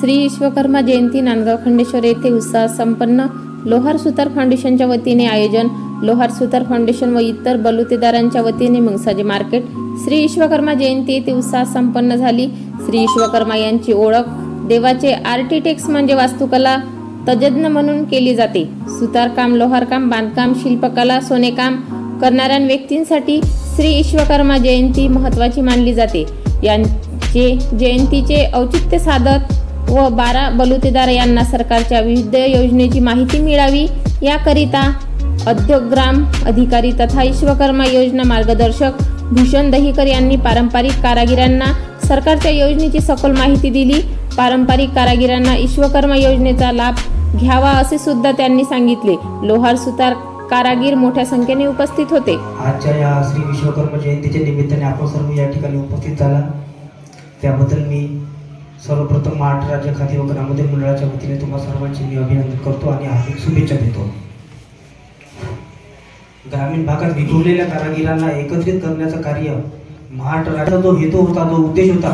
श्री विश्वकर्मा जयंती नांदगाव खंडेश्वर येथे उत्साह संपन्न. लोहार सुतार फाउंडेशनच्या वतीने आयोजन. लोहार सुतार फाउंडेशन व इतर बलुतेदारांच्या वतीने मुंगसाजी मार्केट. श्री विश्वकर्मा जयंती येथे उत्साह संपन्न झाली. श्री विश्वकर्मा यांची ओळख देवाचे आर्किटेक्ट्स म्हणजे वास्तुकला तज्ज्ञ म्हणून केली जाते. सुतारकाम लोहारकाम बांधकाम शिल्पकला सोनेकाम करणाऱ्या व्यक्तींसाठी श्री विश्वकर्मा जयंती महत्त्वाची मानली जाते. यांचे जयंतीचे औचित्य साधत व बारा बलुतेदार यांना सरकारच्या विविध योजनेची माहिती मिळावी. याकरिता उद्योगग्राम अधिकारी तथा विश्वकर्मा योजना मार्गदर्शक भूषण दहीकर यांनी पारंपरिक कारागिरांना सरकारच्या योजनेची सखोल माहिती दिली. पारंपरिक कारागिरांना विश्वकर्मा योजनेचा लाभ घ्यावा असे सुद्धा त्यांनी सांगितले. लोहार सुतार कारागीर मोठ्या संख्येने उपस्थित होते. आजच्या या श्री विश्वकर्मा जयंतीच्या निमित्ताने आपण सर्व या ठिकाणी उपस्थित झाला. त्याबद्दल मी सर्वप्रथम महाराष्ट्र राज्य खाती व ग्रामोदय मंडळाच्या वतीने तुम्हा सर्वांचे मी अभिनंदन करतो आणि हार्दिक शुभेच्छा देतो. ग्रामीण भागात विखुरलेल्या कारागिरांना एकत्रित करण्याचं कार्य महाराष्ट्र राज्याचा जो हेतू होता जो उद्देश होता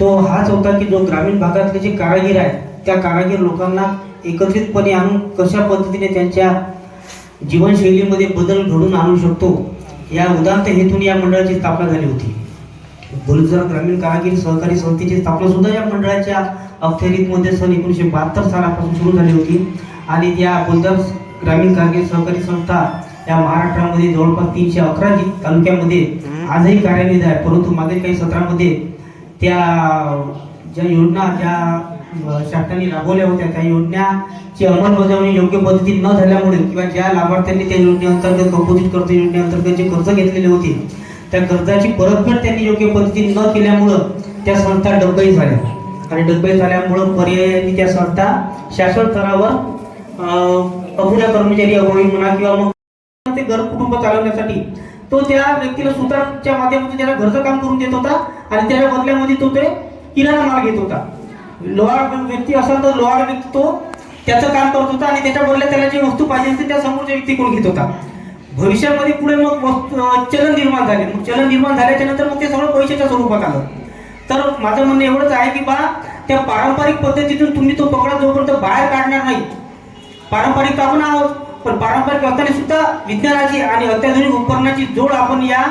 तो हाच होता की जो ग्रामीण भागातले जे कारागीर आहेत त्या कारागीर लोकांना एकत्रितपणे आणून कशा पद्धतीने त्यांच्या जीवनशैलीमध्ये बदल घडून आणू शकतो या उदात्त हेतून या मंडळाची स्थापना झाली होती. गुलजार ग्रामीण कारागीर सहकारी संस्थेची स्थापना सुद्धा या मंडळाच्या अखेरीमध्ये सन एकोणीसशे बहात्तर सालापासून सुरू झाली होती. आणि त्या गुलजार ग्रामीण कारागीर सहकारी संस्था या महाराष्ट्रामध्ये जवळपास तीनशे अकरा तालुक्यामध्ये आजही कार्यान्वित आहे. परंतु मागील काही सत्रामध्ये त्या ज्या योजना ज्या शासनाने राबवल्या होत्या त्या योजनाची अंमलबजावणी योग्य पद्धतीने न झाल्यामुळे किंवा ज्या लाभार्थ्यांनी त्या योजनेअंतर्गत कंपोजिट कर्ज योजनेअंतर्गत जे कर्ज घेतलेले होते त्या कर्जाची परतफेड त्यांनी योग्य पद्धतीने न केल्यामुळं त्या संस्था डब्बई झाल्या. आणि डब्बई झाल्यामुळं पर्यायाने त्या संस्था शासन स्तरावर अपुऱ्या कर्मचारी अभावी म्हणा किंवा मग ते घर कुटुंब चालवण्यासाठी तो त्या व्यक्तीला सुतारच्या माध्यमातून त्याला घरचं काम करून देत होता आणि त्याच्या बदल्यामध्ये तो ते किराणा माल घेत होता. लोहार व्यक्ती असाल तर लोहार व्यक्ती तो त्याचं काम करत होता आणि त्याच्या बदल्यात त्याला जी वस्तू पाहिजे असते त्या समोरच्या व्यक्तीकडून घेत होता. भविष्यामध्ये पुढे मग चलन निर्माण झाले. मग चलन निर्माण झाल्याच्यानंतर मग ते सगळं पैशाच्या स्वरूपात आलं. तर माझं म्हणणं एवढंच आहे की बा त्या पारंपरिक पद्धतीतून तुम्ही तो पकडा जोपर्यंत बाहेर काढणार नाही पारंपरिक आपण आहोत? पण पारंपरिक असताना सुद्धा विज्ञानाची आणि अत्याधुनिक उपकरणाची जोड आपण या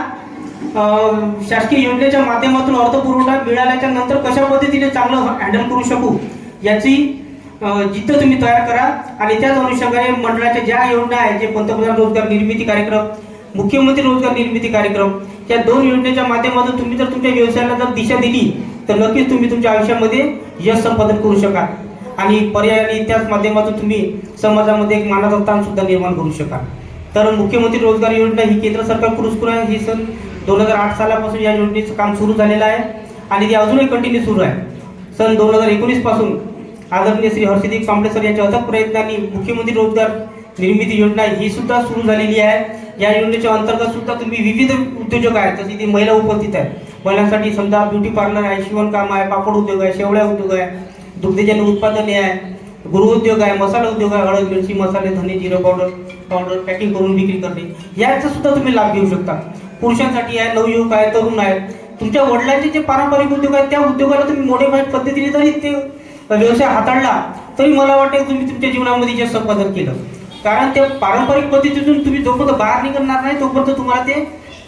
शासकीय योजनेच्या माध्यमातून अर्थपुरवठा मिळाल्याच्या नंतर कशा पद्धतीने चांगलं हँडल करू शकू याची जिथं तुम्ही तयार करा आणि त्याच अनुषंगाने मंडळाच्या ज्या योजना आहेत जे पंतप्रधान रोजगार निर्मिती कार्यक्रम मुख्यमंत्री रोजगार निर्मिती कार्यक्रम या दोन योजनेच्या माध्यमातून तुम्ही जर तुमच्या व्यवसायाला जर दिशा दिली तर नक्कीच तुम्ही तुमच्या आयुष्यामध्ये यश संपादन करू शकाल. आणि पर्यायाने त्याच माध्यमातून तुम्ही समाजामध्ये एक मानाचा स्थान सुद्धा निर्माण करू शकाल. तर मुख्यमंत्री रोजगार योजना ही केंद्र सरकार पुरस्कृत आहे. ही सन दोन हजार आठ सालापासून या योजनेचं काम सुरू झालेलं आहे आणि ती अजूनही कंटिन्यू सुरू आहे. सन दोन हजार एकोणीसपासून आदरणीय श्री हर्षदीप कांबळे सर यांच्या अथक प्रयत्नांनी मुख्यमंत्री रोजगार निर्मिती योजना ही सुद्धा सुरू झालेली आहे. या योजनेच्या अंतर्गत सुद्धा तुम्ही विविध उद्योजक आहेत जसे ती महिला उपस्थित आहेत. महिलांसाठी समजा ब्युटी पार्लर आहे शिवणकाम आहे पापड उद्योग आहे शेवळ्या उद्योग आहे दुग्धजन्य उत्पादने आहे गृहउद्योग आहे मसाला उद्योग आहे हळद मिरची मसाले धने जिरं पावडर पावडर पॅकिंग करून विक्री करणे. याचा सुद्धा तुम्ही लाभ घेऊ शकता. पुरुषांसाठी आहे नवयुवक आहे तरुण आहे तुमच्या वडिलांचे जे पारंपरिक उद्योग आहेत त्या उद्योगाला तुम्ही मोठे पद्धतीने जरी ते व्यवसाय हाताळला तरी मला वाटेल तुम्ही तुमच्या जीवनामध्ये जे संपादन केलं. कारण ते पारंपरिक पद्धतीतून तुम्ही जोपर्यंत बाहेर निघणार नाही तोपर्यंत तुम्हाला ते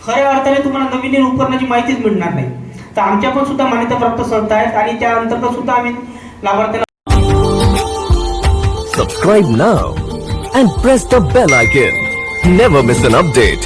खऱ्या अर्थाने तुम्हाला नवीन नवीन उपकरणाची माहितीच मिळणार नाही. तर आमच्या पण सुद्धा मान्यताप्राप्त संस्था आहेत आणि त्या अंतर्गत सुद्धा आम्ही लाभार्थ्यांना subscribe now and press the bell icon never miss an update